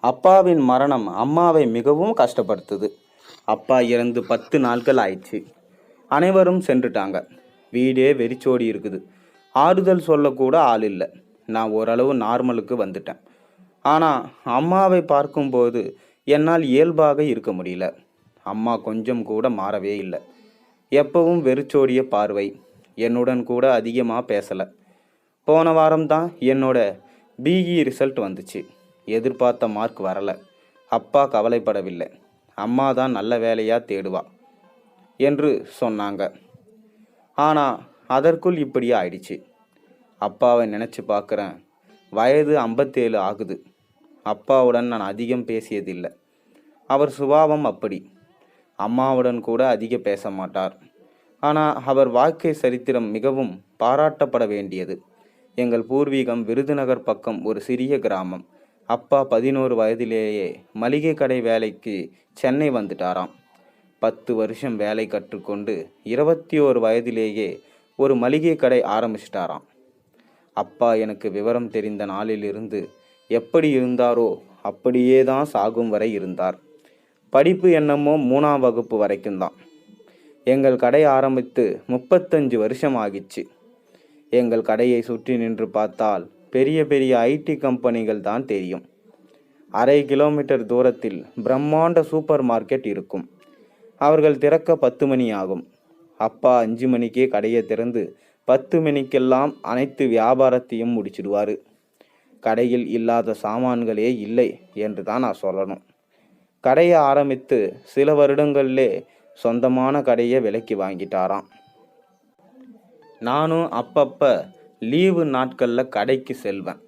அப்பாவின் மரணம் அம்மாவை மிகவும் கஷ்டப்படுத்துது. அப்பா இறந்து பத்து நாட்கள் ஆயிடுச்சு. அனைவரும் சென்றுட்டாங்க. வீடே வெறிச்சோடி இருக்குது. ஆறுதல் சொல்லக்கூட ஆள் இல்லை. நான் ஓரளவு நார்மலுக்கு வந்துட்டேன். ஆனால் அம்மாவை பார்க்கும்போது என்னால் இயல்பாக இருக்க முடியல. அம்மா கொஞ்சம் கூட மாறவே இல்லை. எப்பவும் வெறிச்சோடிய பார்வை. என்னுடன் கூட அதிகமாக பேசலை. போன வாரம்தான் என்னோட பிஇ ரிசல்ட் வந்துச்சு. எதிர்பார்த்த மார்க் வரலை. அப்பா கவலைப்படவில்லை. அம்மா தான் நல்ல வேலையாக தேடுவா என்று சொன்னாங்க. ஆனால் அதற்குள் இப்படி ஆயிடுச்சு. அப்பாவை நினச்சி பார்க்குறேன். வயது ஐம்பத்தேழு ஆகுது. அப்பாவுடன் நான் அதிகம் பேசியதில்லை. அவர் சுபாவம் அப்படி. அம்மாவுடன் கூட அதிக பேச மாட்டார். ஆனால் அவர் வாழ்க்கை சரித்திரம் மிகவும் பாராட்டப்பட வேண்டியது. எங்கள் பூர்வீகம் விருதுநகர் பக்கம் ஒரு சிறிய கிராமம். அப்பா பதினோரு வயதிலேயே மளிகை கடை வேலைக்கு சென்னை வந்துட்டாராம். பத்து வருஷம் வேலை கற்றுக்கொண்டு இருபத்தி ஓரு வயதிலேயே ஒரு மளிகை கடை ஆரம்பிச்சிட்டாராம். அப்பா எனக்கு விவரம் தெரிந்த நாளிலிருந்து எப்படி இருந்தாரோ அப்படியே தான் சாகும் வரை இருந்தார். படிப்பு என்னமோ மூணாம் வகுப்பு வரைக்கும் தான். எங்கள் கடை ஆரம்பித்து முப்பத்தஞ்சு வருஷம் ஆகிச்சு. எங்கள் கடையை சுற்றி நின்று பார்த்தால் பெரிய பெரிய ஐடி கம்பெனிகள் தான் தெரியும். அரை கிலோமீட்டர் தூரத்தில் பிரம்மாண்ட சூப்பர் மார்க்கெட் இருக்கும். அவர்கள் திறக்க பத்து மணி ஆகும். அப்பா அஞ்சு மணிக்கே கடையை திறந்து பத்து மணிக்கெல்லாம் அனைத்து வியாபாரத்தையும் முடிச்சிடுவார். கடையில் இல்லாத சாமான்களே இல்லை என்று தான் நான் சொல்லணும். கடையை ஆரம்பித்து சில வருடங்களிலே சொந்தமான கடையை விலைக்கு வாங்கிட்டாராம். நானும் அப்பப்போ லீவு நாட்களில் கடைக்கு செல்வேன்.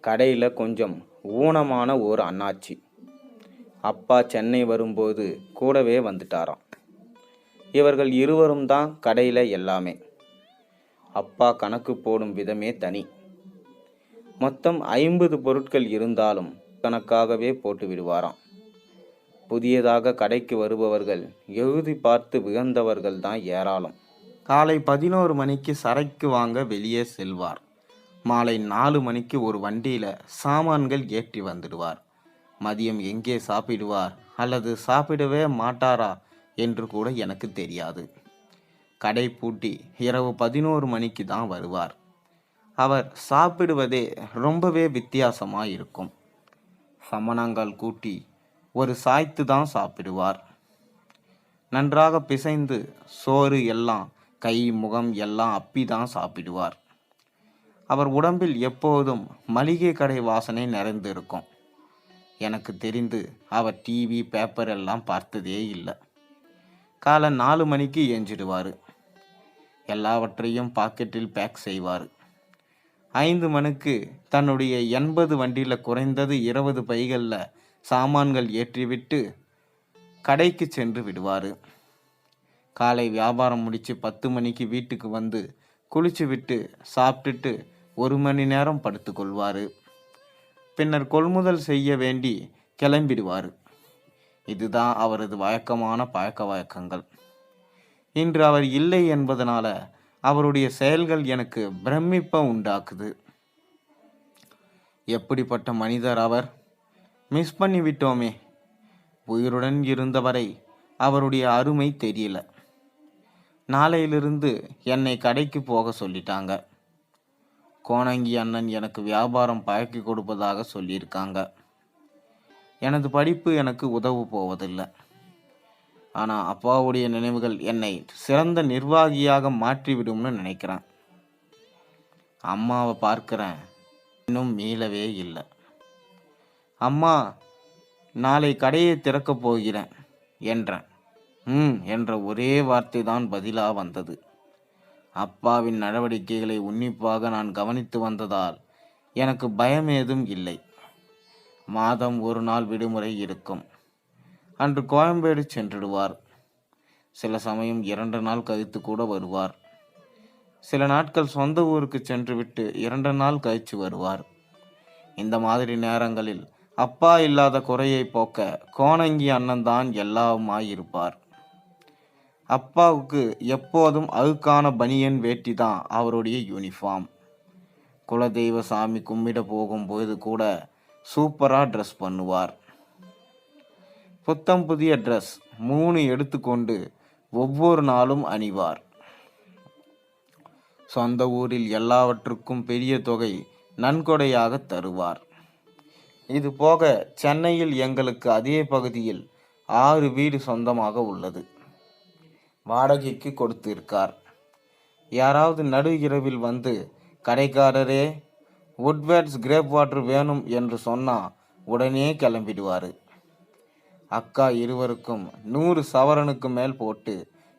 கடையில் கொஞ்சம் ஊனமான ஒரு அண்ணாச்சி. அப்பா சென்னை வரும்போது கூடவே வந்துட்டாராம். இவர்கள் இருவரும் தான் கடையில் எல்லாமே. அப்பா கணக்கு போடும் விதமே தனி. மொத்தம் ஐம்பது பொருட்கள் இருந்தாலும் கணக்காகவே போட்டு விடுவாராம். புதியதாக கடைக்கு வருபவர்கள் எழுதி பார்த்து வியந்தவர்கள் தான் ஏராளம். காலை பதினோரு மணிக்கு சரக்கு வாங்க வெளியே செல்வார். மாலை நாலு மணிக்கு ஒரு வண்டியில் சாமான்கள் ஏற்றி வந்துடுவார். மதியம் எங்கே சாப்பிடுவார்? அல்லது சாப்பிடவே மாட்டாரா? என்று கூட எனக்கு தெரியாது. கடை பூட்டி இரவு பதினோரு மணிக்கு தான் வருவார். அவர் சாப்பிடுவதே ரொம்பவே வித்தியாசமாக இருக்கும். சமணங்கள் கூட்டி ஒரு சாய்த்து தான் சாப்பிடுவார். நன்றாக பிசைந்து சோறு எல்லாம் கை முகம் எல்லாம் அப்பி தான் சாப்பிடுவார். அவர் உடம்பில் எப்போதும் மளிகை கடை வாசனை நிறைந்து இருக்கும் எனக்கு தெரிந்து அவர் டிவி பேப்பர் எல்லாம் பார்த்ததே இல்லை. காலை நாலு மணிக்கு ஏஞ்சிடுவார் எல்லாவற்றையும் பாக்கெட்டில் பேக் செய்வார். ஐந்து மணிக்கு தன்னுடைய எண்பது வண்டியில் குறைந்தது இருபது பைகளில் சாமான்கள் ஏற்றிவிட்டு கடைக்கு சென்று விடுவார். காலை வியாபாரம் முடித்து பத்து மணிக்கு வீட்டுக்கு வந்து குளிச்சு விட்டு சாப்பிட்டுட்டு ஒரு மணி நேரம் படுத்துக்கொள்வார் பின்னர் கொள்முதல் செய்ய வேண்டி கிளம்பிடுவார். இதுதான் அவரது வழக்கமான பழக்க வழக்கங்கள். இன்று அவர் இல்லை என்பதனால அவருடைய செயல்கள் எனக்கு பிரமிப்பை உண்டாக்குது. எப்படிப்பட்ட மனிதர் அவர்? மிஸ் பண்ணி விட்டோமே உயிருடன் இருந்தவரை அவருடைய அருமை தெரியல. நாளையிலிருந்து என்னை கடைக்கு போக சொல்லிட்டாங்க. கோணங்கி அண்ணன் எனக்கு வியாபாரம் பழக்கி கொடுப்பதாக சொல்லியிருக்காங்க. எனது படிப்பு எனக்கு உதவு போவதில்லை. ஆனால் அப்பாவுடைய நினைவுகள் என்னை சிறந்த நிர்வாகியாக மாற்றிவிடும்னு நினைக்கிறேன். அம்மாவை பார்க்குறேன். இன்னும் மீளவே இல்லை. அம்மா நாளை கடையை திறக்கப் போகிறேன் என்றேன். ம் என்ற ஒரே வார்த்தை தான் பதிலாக வந்தது. அப்பாவின் நடவடிக்கைகளை உன்னிப்பாக நான் கவனித்து வந்ததால் எனக்கு பயம் ஏதும் இல்லை. மாதம் ஒரு நாள் விடுமுறை இருக்கும். அன்று கோயம்பேடு சென்றுடுவார். சில சமயம் இரண்டு நாள் கழித்து கூட வருவார். சில நாட்கள் சொந்த ஊருக்கு சென்றுவிட்டு இரண்டு நாள் கழித்து வருவார். இந்த மாதிரி நேரங்களில் அப்பா இல்லாத குறையை போக்க கோணங்கி அண்ணன் தான் எல்லாவுமாயிருப்பார். அப்பாவுக்கு எப்போதும் அழுக்கான பனியன் வேட்டி தான் அவருடைய யூனிஃபார்ம் குலதெய்வ சாமி கும்பிட போகும்போது கூட சூப்பராக ட்ரெஸ் பண்ணுவார். புத்தம் புதிய ட்ரெஸ் மூணு எடுத்துக்கொண்டு ஒவ்வொரு நாளும் அணிவார். சொந்த ஊரில் எல்லாவற்றுக்கும் பெரிய தொகை நன்கொடையாக தருவார். இது போக சென்னையில் எங்களுக்கு அதே பகுதியில் ஆறு வீடு சொந்தமாக உள்ளது. வாடகைக்கு கொடுத்திருக்கார். யாராவது நடு இரவில் வந்து கடைக்காரரே வுட்வேர்ட்ஸ் கிரேப் வாட்டர் வேணும் என்று சொன்னால் உடனே கிளம்பிடுவார். அக்கா இருவருக்கும் நூறு சவரனுக்கு மேல் போட்டு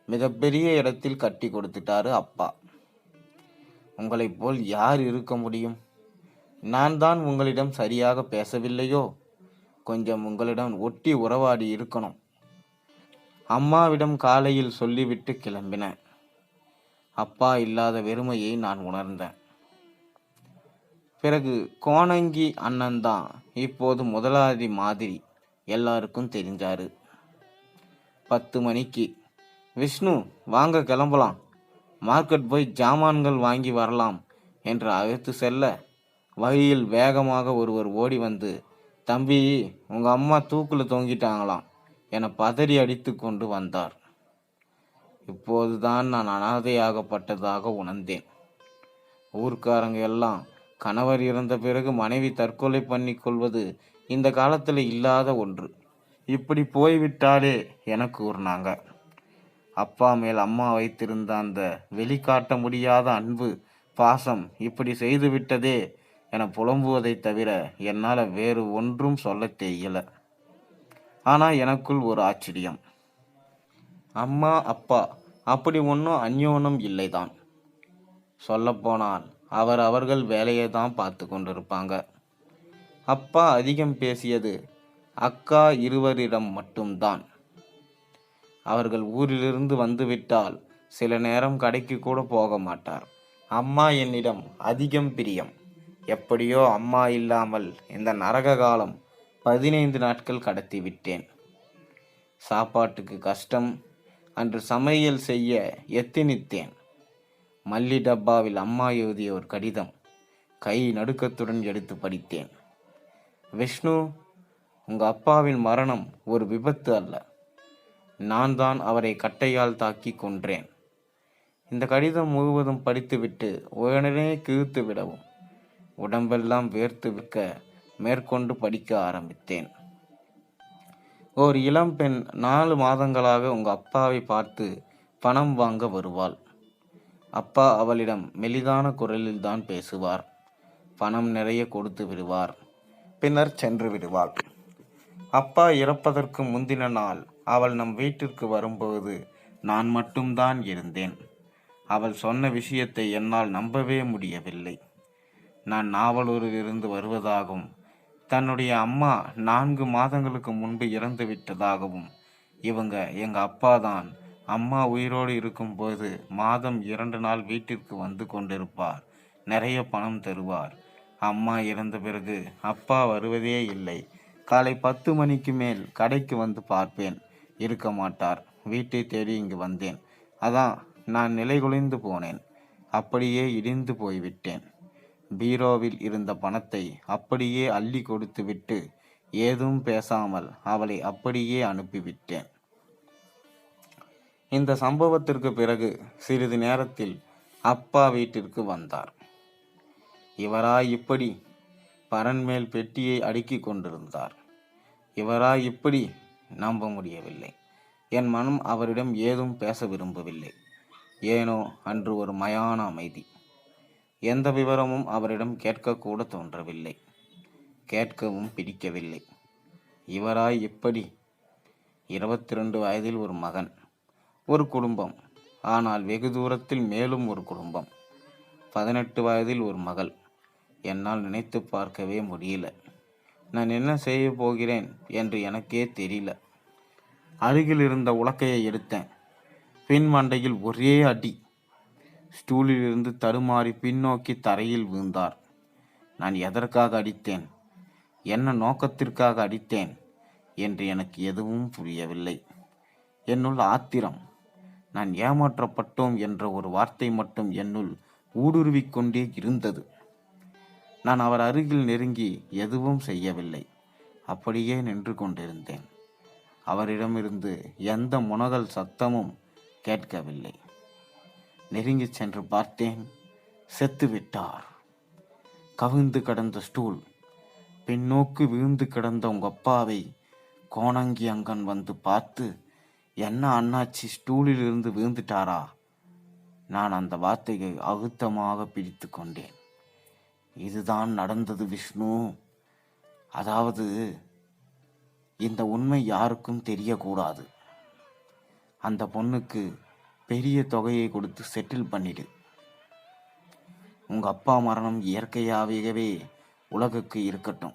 மிகப்பெரிய இடத்தில் கட்டி கொடுத்துட்டாரு அப்பா. உங்களைப் போல் யார் இருக்க முடியும்? நான் தான் உங்களிடம் சரியாக பேசவில்லையோ? கொஞ்சம் உங்களிடம் ஒட்டி உறவாடி இருக்கணும். அம்மாவிடம் காலையில் சொல்லிவிட்டு கிளம்பினேன் அப்பா இல்லாத வெறுமையை நான் உணர்ந்தேன். பிறகு கோணங்கி அண்ணன் தான் இப்போது முதலாளி மாதிரி எல்லாருக்கும் தெரிஞ்சாரு. பத்து மணிக்கு விஷ்ணு வாங்க கிளம்பலாம். மார்க்கெட் போய் ஜாமான்கள் வாங்கி வரலாம் என்று அழைத்து செல்ல வழியில் வேகமாக ஒருவர் ஓடி வந்து தம்பி உங்கள் அம்மா தூக்கில் தொங்கிட்டாங்களாம். என பதறி அடித்து கொண்டு வந்தார். இப்போதுதான் நான் அனாதையாகப்பட்டதாக உணர்ந்தேன். ஊர்க்காரங்க எல்லாம் கணவர் இறந்த பிறகு மனைவி தற்கொலை பண்ணி கொள்வது இந்த காலத்தில் இல்லாத ஒன்று. இப்படி போய்விட்டாலே என கூறினாங்க அப்பா மேல் அம்மா வைத்திருந்த அந்த வெளிக்காட்ட முடியாத அன்பு பாசம் இப்படி செய்து விட்டதே என புலம்புவதைத் தவிர என்னால் வேறு ஒன்றும் சொல்லத் தெரியலை. ஆனால் எனக்குள் ஒரு ஆச்சரியம். அம்மா அப்பா அப்படி ஒன்றும் அந்யோனம் இல்லைதான். சொல்லப்போனால் அவர் அவர்கள் வேலையை தான் பார்த்து கொண்டிருப்பாங்க. அப்பா அதிகம் பேசியது அக்கா இருவரிடம் மட்டும்தான். அவர்கள் ஊரிலிருந்து வந்துவிட்டால் சில நேரம் கடைக்கு கூட போக மாட்டார். அம்மா என்னிடம் அதிகம் பிரியம். எப்படியோ அம்மா இல்லாமல் இந்த நரக காலம் பதினைந்து நாட்கள் கடத்தி விட்டேன் சாப்பாட்டுக்கு கஷ்டம் அன்று சமையல் செய்ய எத்தனித்தேன். மல்லி டப்பாவில் அம்மா எழுதிய ஒரு கடிதம் கை நடுக்கத்துடன் எடுத்து படித்தேன். விஷ்ணு உங்கள் அப்பாவின் மரணம் ஒரு விபத்து அல்ல. நான் தான் அவரை கட்டையால் தாக்கி கொன்றேன். இந்த கடிதம் முழுவதும் படித்துவிட்டு உடனே கிழித்து விடவும். உடம்பெல்லாம் வேர்த்து விற்க மேற்கொண்டு படிக்க ஆரம்பித்தேன். ஓர் இளம் பெண் நாலு மாதங்களாக உங்கள் அப்பாவை பார்த்து பணம் வாங்க வருவாள். அப்பா அவளிடம் மெலிதான குரலில் தான் பேசுவார். பணம் நிறைய கொடுத்து விடுவார். பின்னர் சென்று விடுவாள். அப்பா இறப்பதற்கு முந்தின நாள் அவள் நம் வீட்டிற்கு வரும்போது நான் மட்டும்தான் இருந்தேன். அவள் சொன்ன விஷயத்தை என்னால் நம்பவே முடியவில்லை. நான் நாவலூரிலிருந்து வருவதாகவும் தன்னுடைய அம்மா நான்கு மாதங்களுக்கு முன்பு இறந்து விட்டதாகவும் இவங்க எங்கள் அப்பா தான் அம்மா உயிரோடு இருக்கும்போது மாதம் இரண்டு நாள் வீட்டிற்கு வந்து கொண்டிருப்பார். நிறைய பணம் தருவார். அம்மா இறந்த பிறகு அப்பா வருவதே இல்லை. காலை பத்து மணிக்கு மேல் கடைக்கு வந்து பார்ப்பேன். இருக்க மாட்டார். வீட்டை தேடி இங்கு வந்தேன். அதான் நான் நிலைகுலைந்து போனேன். அப்படியே இடிந்து போய்விட்டேன். பீரோவில் இருந்த பணத்தை அப்படியே அள்ளி கொடுத்துவிட்டு ஏதும் பேசாமல் அவளை அப்படியே அனுப்பிவிட்டேன். இந்த சம்பவத்திற்கு பிறகு சிறிது நேரத்தில் அப்பா வீட்டிற்கு வந்தார். இவரா இப்படி பரன்மேல் பெட்டியை அடுக்கி கொண்டிருந்தார். இவரா இப்படி நம்ப முடியவில்லை. என் மனம் அவரிடம் ஏதும் பேச விரும்பவில்லை. ஏனோ அன்று ஒரு மயான அமைதி. எந்த விவரமும் அவரிடம் கேட்கக்கூட தோன்றவில்லை. கேட்கவும் பிடிக்கவில்லை. இவராய் இப்படி இருபத்தி ரெண்டு வயதில் ஒரு மகன் ஒரு குடும்பம். ஆனால் வெகு தூரத்தில் மேலும் ஒரு குடும்பம். பதினெட்டு வயதில் ஒரு மகள். என்னால் நினைத்து பார்க்கவே முடியல. நான் என்ன செய்ய போகிறேன் என்று எனக்கே தெரியல. அருகில் இருந்த உலக்கையை எடுத்தேன். பின் மண்டையில் ஒரே அடி. ஸ்டூலிலிருந்து தடுமாறி பின்னோக்கி தரையில் விழுந்தார். நான் எதற்காக அடித்தேன்? என்ன நோக்கத்திற்காக அடித்தேன்? என்று எனக்கு எதுவும் புரியவில்லை. என்னுள் ஆத்திரம். நான் ஏமாற்றப்பட்டோம் என்ற ஒரு வார்த்தை மட்டும் என்னுள் ஊடுருவிக் கொண்டே இருந்தது. நான் அவர் அருகில் நெருங்கி எதுவும் செய்யவில்லை. அப்படியே நின்று கொண்டிருந்தேன். அவரிடமிருந்து எந்த முனகல் சத்தமும் கேட்கவில்லை. நெருங்கிச் சென்று பார்த்தேன். செத்துவிட்டார் கவிழ்ந்து கிடந்த ஸ்டூல். பின்னோக்கு விழுந்து கிடந்த உங்க அப்பாவை கோணங்கி அங்கன் வந்து பார்த்து என்ன அண்ணாச்சி ஸ்டூலில் இருந்து விழுந்துட்டாரா? நான் அந்த வார்த்தையை அழுத்தமாக பிடித்து கொண்டேன். இதுதான் நடந்தது விஷ்ணு. அதாவது இந்த உண்மை யாருக்கும் தெரியக்கூடாது. அந்த பொண்ணுக்கு பெரிய தொகையை கொடுத்து செட்டில் பண்ணிடு. உங்கள் அப்பா மரணம் இயற்கையாகவே உலகுக்கு இருக்கட்டும்.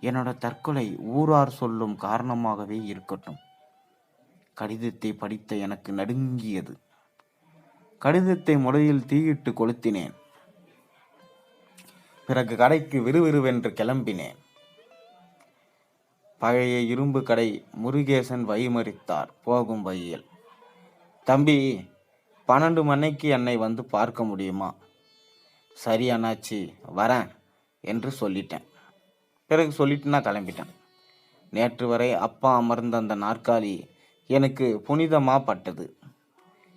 என்னோட தற்கொலை ஊரார் சொல்லும் காரணமாகவே இருக்கட்டும். கடிதத்தை படித்த எனக்கு நடுங்கியது. கடிதத்தை முறையில் தீயிட்டு கொளுத்தினேன். பிறகு கடைக்கு விறுவிறுவென்று கிளம்பினேன். பழைய இரும்பு கடை முருகேசன் வழிமறித்தார் போகும் வழியில். தம்பி பன்னெண்டு மணிக்கு என்னை வந்து பார்க்க முடியுமா? சரி அண்ணாச்சி வரேன் என்று சொல்லிட்டேன். பிறகு சொல்லிட்டு நான் கிளம்பிட்டேன். நேற்று வரை அப்பா அமர்ந்த அந்த நாற்காலி எனக்கு புனிதமாக பட்டது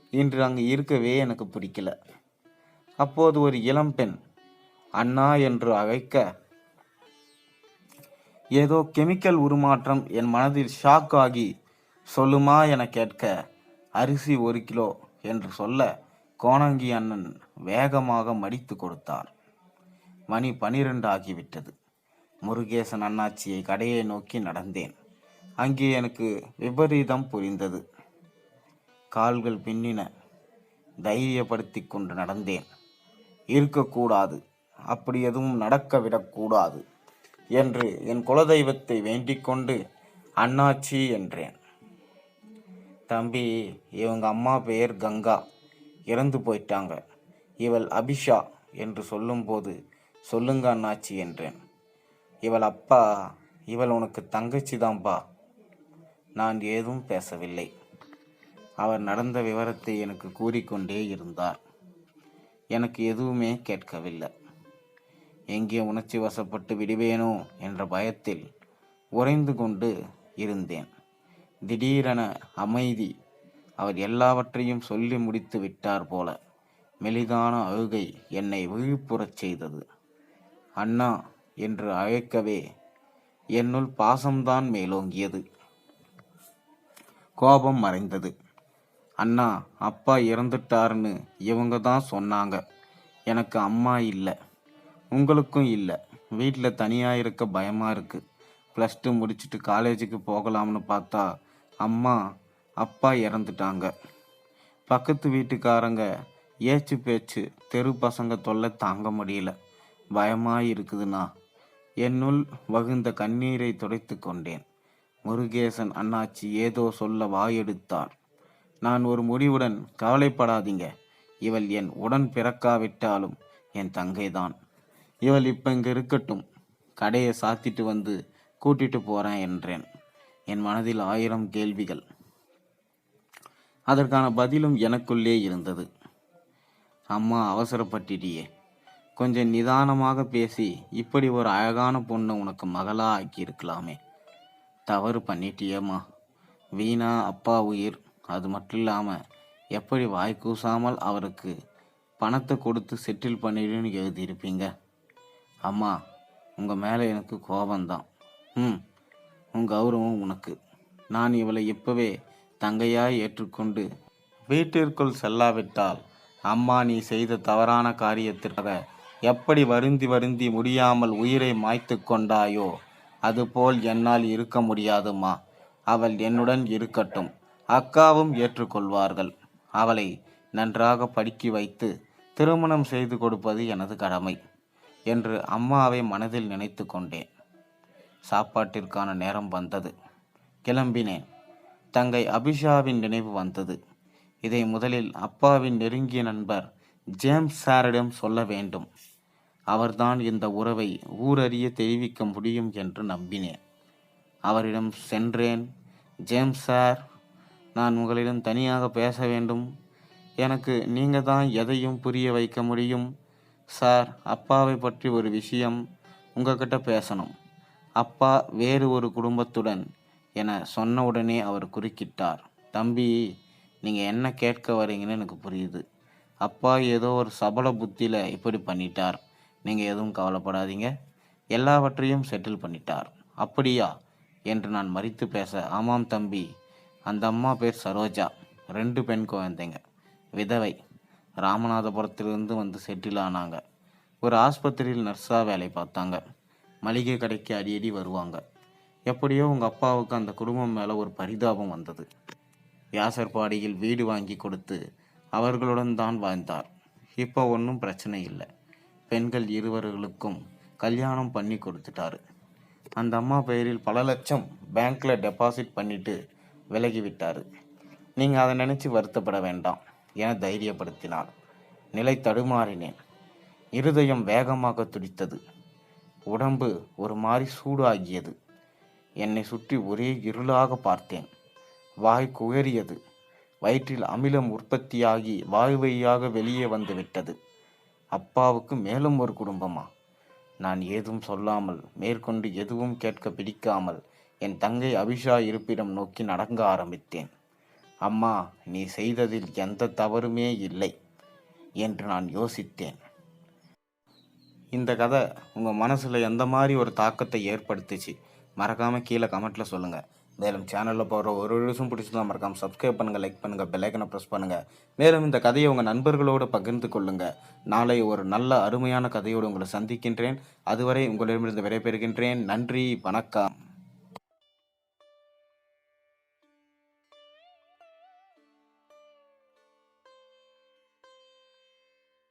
இன்று அங்கு இருக்கவே எனக்கு பிடிக்கல. அப்போது ஒரு இளம்பெண் அண்ணா என்று அழைக்க ஏதோ கெமிக்கல் உருமாற்றம் என் மனதில் ஷாக் ஆகி சொல்லுமா என கேட்க அரிசி ஒரு கிலோ என்று சொல்ல கோணங்கி அண்ணன் வேகமாக மடித்து கொடுத்தார் மணி பனிரெண்டு ஆகிவிட்டது. முருகேசன் அண்ணாச்சியை கடையை நோக்கி நடந்தேன். அங்கே எனக்கு விபரீதம் புரிந்தது. கால்கள் பின்னின. தைரியப்படுத்தி கொண்டு நடந்தேன். இருக்கக்கூடாது. அப்படி எதுவும் நடக்க விடக்கூடாது என்று என் குலதெய்வத்தை வேண்டிக் கொண்டு அண்ணாச்சி என்றேன். தம்பி இவங்க அம்மா பெயர் கங்கா. இறந்து போயிட்டாங்க. இவள் அபிஷா என்று சொல்லும்போது சொல்லுங்க அண்ணாச்சி என்றேன். இவள் அப்பா இவள் உனக்கு தங்கச்சி தான்பா நான் ஏதும் பேசவில்லை. அவர் நடந்த விவரத்தை எனக்கு கூறிக்கொண்டே இருந்தார். எனக்கு எதுவுமே கேட்கவில்லை. எங்கே உணர்ச்சி வசப்பட்டு விடுவேனோ என்ற பயத்தில் உறைந்து கொண்டு இருந்தேன். திடீரென அமைதி. அவர் எல்லாவற்றையும் சொல்லி முடித்து விட்டார் போல. மெலிதான அழுகை என்னை விழிப்புறச் செய்தது. அண்ணா என்று அழைக்கவே என்னுள் பாசம்தான் மேலோங்கியது. கோபம் மறைந்தது. அண்ணா அப்பா இறந்துட்டாருன்னு இவங்க தான் சொன்னாங்க. எனக்கு அம்மா இல்லை. உங்களுக்கும் இல்லை. வீட்டில் தனியாக இருக்க பயமாக இருக்குது ப்ளஸ் டூ முடிச்சுட்டு காலேஜுக்கு போகலாம்னு பார்த்தா அம்மா அப்பா இறந்துட்டாங்க. பக்கத்து வீட்டுக்காரங்க ஏச்சு பேச்சு தெரு பசங்க தொல்லை தாங்க முடியல. பயமாக இருக்குதுண்ணா. என்னுள் வகுந்த கண்ணீரை துடைத்து கொண்டேன். முருகேசன் அண்ணாச்சி ஏதோ சொல்ல வாயெடுத்தார் நான் ஒரு முடிவுடன் கவலைப்படாதீங்க. இவள் என் உடன் பிறக்காவிட்டாலும் என் தங்கைதான். இவள் இப்போ இங்கே இருக்கட்டும். கடையை சாத்திட்டு வந்து கூட்டிட்டு போறேன் என்றேன். என் மனதில் ஆயிரம் கேள்விகள். அதற்கான பதிலும் எனக்குள்ளே இருந்தது. அம்மா அவசரப்பட்டிட்டியே. கொஞ்சம் நிதானமாக பேசி இப்படி ஒரு அழகான பொண்ணை உனக்கு மகளா ஆக்கியிருக்கலாமே. தவறு பண்ணிட்டியேம்மா. வீணா அப்பா உயிர். அது மட்டும் இல்லாமல் எப்படி வாய் கூசாமல் அவருக்கு பணத்தை கொடுத்து செட்டில் பண்ணிடுன்னு எழுதியிருப்பீங்க? அம்மா உங்கள் மேலே எனக்கு கோபந்தான் ம். உன் கௌரவம் உனக்கு. நான் இவளை இப்பவே தங்கையாய் ஏற்றுக்கொண்டு வீட்டிற்குள் செல்லாவிட்டால் அம்மா நீ செய்த தவறான காரியத்திற்காக எப்படி வருந்தி வருந்தி முடியாமல் உயிரை மாய்த்து கொண்டாயோ அதுபோல் என்னால் இருக்க முடியாதும்மா அவள் என்னுடன் இருக்கட்டும். அக்காவும் ஏற்றுக்கொள்வார்கள். அவளை நன்றாக படிக்க வைத்து திருமணம் செய்து கொடுப்பது எனது கடமை என்று அம்மாவை மனதில் நினைத்து கொண்டேன். சாப்பாட்டிற்கான நேரம் வந்தது. கிளம்பினேன். தங்கை அபிஷாவின் நினைவு வந்தது. இதை முதலில் அப்பாவின் நெருங்கிய நண்பர் ஜேம்ஸ் சாரிடம் சொல்ல வேண்டும். அவர்தான் இந்த உறவை ஊரறிய தெரிவிக்க முடியும் என்று நம்பினேன். அவரிடம் சென்றேன். ஜேம்ஸ் சார் நான் உங்களிடம் தனியாக பேச வேண்டும். எனக்கு நீங்கள் தான் எதையும் புரிய வைக்க முடியும். சார் அப்பாவை பற்றி ஒரு விஷயம் உங்ககிட்ட பேசணும். அப்பா வேறு ஒரு குடும்பத்துடன் என சொன்ன உடனே அவர் குறுக்கிட்டார். தம்பி நீங்கள் என்ன கேட்க வரீங்கன்னு எனக்கு புரியுது. அப்பா ஏதோ ஒரு சபல புத்தியில் இப்படி பண்ணிட்டார். நீங்கள் எதுவும் கவலைப்படாதீங்க. எல்லாவற்றையும் செட்டில் பண்ணிட்டார். அப்படியா? என்று நான் மறித்து பேச ஆமாம் தம்பி அந்த அம்மா பேர் சரோஜா. ரெண்டு பெண் குழந்தைங்க. விதவை. ராமநாதபுரத்திலிருந்து வந்து செட்டில் ஆனாங்க. ஒரு ஆஸ்பத்திரியில் நர்ஸாக வேலை பார்த்தாங்க. மளிகை கடைக்கு அடியடி வருவாங்க. எப்படியோ உங்கள் அப்பாவுக்கு அந்த குடும்பம் மேலே ஒரு பரிதாபம் வந்தது. வியாசர்பாடியில் வீடு வாங்கி கொடுத்து அவர்களுடன் தான் வாழ்ந்தார். இப்போ ஒன்றும் பிரச்சனை இல்லை. பெண்கள் இருவர்களுக்கும் கல்யாணம் பண்ணி கொடுத்துட்டாரு. அந்த அம்மா பெயரில் பல லட்சம் பேங்க்கில் டெபாசிட் பண்ணிட்டு விலகி விட்டார். நீங்கள் அதை நினச்சி வருத்தப்பட வேண்டாம் என தைரியப்படுத்தினார். நிலை தடுமாறினேன். இருதயம் வேகமாக துடித்தது. உடம்பு ஒரு மாதிரி சூடாகியது. என்னை சுற்றி ஒரே இருளாக பார்த்தேன். வாய் குகறியது. வயிற்றில் அமிலம் உற்பத்தியாகி வாய் வழியாக வெளியே வந்து விட்டது. அப்பாவுக்கு மேலும் ஒரு குடும்பமா? நான் ஏதும் சொல்லாமல் மேற்கொண்டு எதுவும் கேட்க பிடிக்காமல் என் தங்கை அபிஷா இருப்பிடம் நோக்கி நடங்க ஆரம்பித்தேன். அம்மா நீ செய்ததில் எந்த தவறுமே இல்லை என்று நான் யோசித்தேன். இந்த கதை உங்கள் மனசில் எந்த மாதிரி ஒரு தாக்கத்தை ஏற்படுத்துச்சு? மறக்காமல் கீழே கமெண்ட்டில் சொல்லுங்கள் மேலும் சேனலில் போகிற ஒரு நிமிஷம் பிடிச்சதா மறக்காமல் சப்ஸ்கிரைப் பண்ணுங்கள் லைக் பண்ணுங்கள் பெல்லைக்கனை ப்ரெஸ் பண்ணுங்கள் மேலும் இந்த கதையை உங்கள் நண்பர்களோடு பகிர்ந்து கொள்ளுங்கள் நாளை ஒரு நல்ல அருமையான கதையோடு உங்களை சந்திக்கின்றேன். அதுவரை உங்களிடமிருந்து விடைபெறுகின்றேன். நன்றி வணக்கம்.